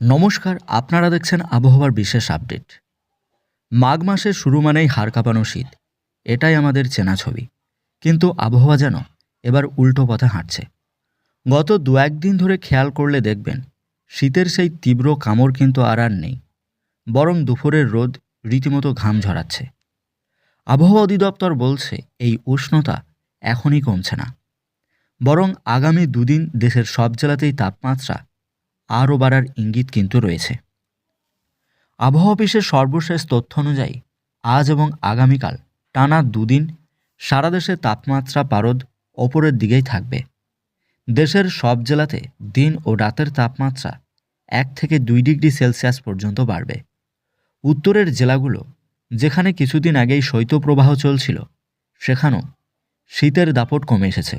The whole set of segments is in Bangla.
নমস্কার, আপনারা দেখছেন আবহাওয়ার বিশেষ আপডেট। মাঘ মাসের শুরু মানেই হাড় কাঁপানো শীত, এটাই আমাদের চেনা ছবি। কিন্তু আবহাওয়া যেন এবার উল্টো পথে হাঁটছে। গত দু একদিন ধরে খেয়াল করলে দেখবেন, শীতের সেই তীব্র কামড় কিন্তু আর আর নেই। বরং দুপুরের রোদ রীতিমতো ঘাম ঝরাচ্ছে। আবহাওয়া অধিদপ্তর বলছে, এই উষ্ণতা এখনই কমছে না। বরং আগামী দুদিন দেশের সব জেলাতেই তাপমাত্রা আরও বাড়ার ইঙ্গিত কিন্তু রয়েছে। আবহাওয়া অফিসের সর্বশেষ তথ্য অনুযায়ী আজ এবং আগামীকাল টানা দুদিন সারা দেশে তাপমাত্রা পারদ ওপরের দিকেই থাকবে। দেশের সব জেলাতে দিন ও রাতের তাপমাত্রা এক থেকে দুই ডিগ্রি সেলসিয়াস পর্যন্ত বাড়বে। উত্তরের জেলাগুলো যেখানে কিছুদিন আগেই শৈত্যপ্রবাহ চলছিল, সেখানেও শীতের দাপট কমে এসেছে।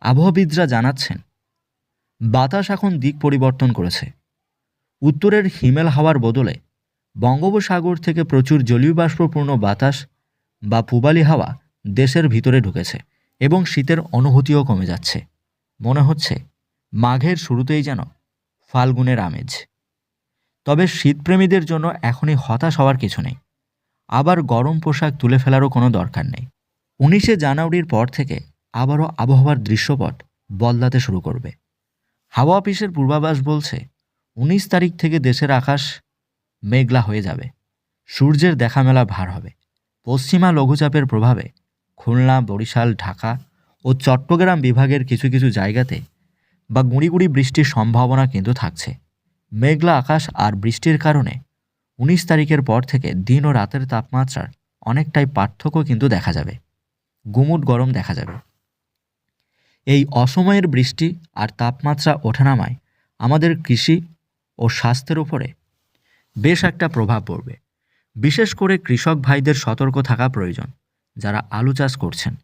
আবহাওয়াবিদরা জানাচ্ছেন বাতাস এখন দিক পরিবর্তন করেছে। উত্তরের হিমেল হাওয়ার বদলে বঙ্গোপসাগর থেকে প্রচুর জলীয় বাষ্পপূর্ণ বাতাস বা পূবালি হাওয়া দেশের ভিতরে ঢুকেছে এবং শীতের অনুভূতিও কমে যাচ্ছে। মনে হচ্ছে মাঘের শুরুতেই যেন ফাল্গুনের আমেজ। তবে শীতপ্রেমীদের জন্য এখনই হতাশ হওয়ার কিছু নেই। আবার গরম পোশাক তুলে ফেলারও কোনো দরকার নেই। উনিশে জানুয়ারির পর থেকে আবারও আবহাওয়ার দৃশ্যপট বদলাতে শুরু করবে। হাওয়া অফিসের পূর্বাভাস বলছে, উনিশ তারিখ থেকে দেশের আকাশ মেঘলা হয়ে যাবে। সূর্যের দেখা মেলা ভার হবে। পশ্চিমা লঘুচাপের প্রভাবে খুলনা, বরিশাল, ঢাকা ও চট্টগ্রাম বিভাগের কিছু কিছু জায়গাতে বা গুঁড়ি গুঁড়ি বৃষ্টির সম্ভাবনা কিন্তু থাকছে। মেঘলা আকাশ আর বৃষ্টির কারণে উনিশ তারিখের পর থেকে দিন ও রাতের তাপমাত্রার অনেকটাই পার্থক্য কিন্তু দেখা যাবে। গুমুট গরম দেখা যাবে। এই অসময়ের বৃষ্টি আর তাপমাত্রা ওঠানামায় আমাদের কৃষি ও স্বাস্থ্যের উপরে বেশ একটা প্রভাব পড়বে। বিশেষ করে কৃষক ভাইদের সতর্ক থাকা প্রয়োজন, যারা আলু চাষ করছেন।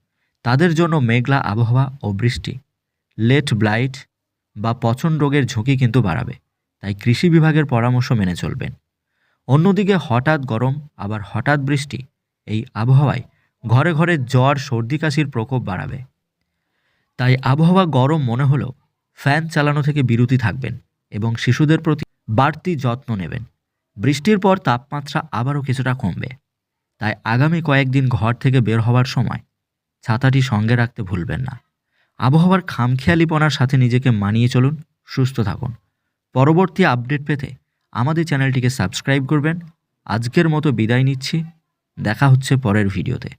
তাদের জন্য মেঘলা আবহাওয়া ও বৃষ্টি, লেট ব্লাইট বা পচন রোগের ঝুঁকি কিন্তু বাড়াবে, তাই কৃষি বিভাগের পরামর্শ মেনে চলবেন। অন্যদিকে হঠাৎ গরম, আবার হঠাৎ বৃষ্টি, এই আবহাওয়ায় ঘরে ঘরে জ্বর, সর্দি কাশির প্রকোপ বাড়াবে। তাই আবহাওয়া গরম মনে হলেও ফ্যান চালানো থেকে বিরতি থাকবেন এবং শিশুদের প্রতি বাড়তি যত্ন নেবেন। বৃষ্টির পর তাপমাত্রা আবারও কিছুটা কমবে। তাই আগামী কয়েকদিন ঘর থেকে বের হওয়ার সময় ছাতাটি সঙ্গে রাখতে ভুলবেন না। আবহাওয়ার খামখেয়ালিপনার সাথে নিজেকে মানিয়ে চলুন, সুস্থ থাকুন। পরবর্তী আপডেট পেতে আমাদের চ্যানেলটিকে সাবস্ক্রাইব করবেন। আজকের মতো বিদায় নিচ্ছি। দেখা হচ্ছে পরের ভিডিওতে।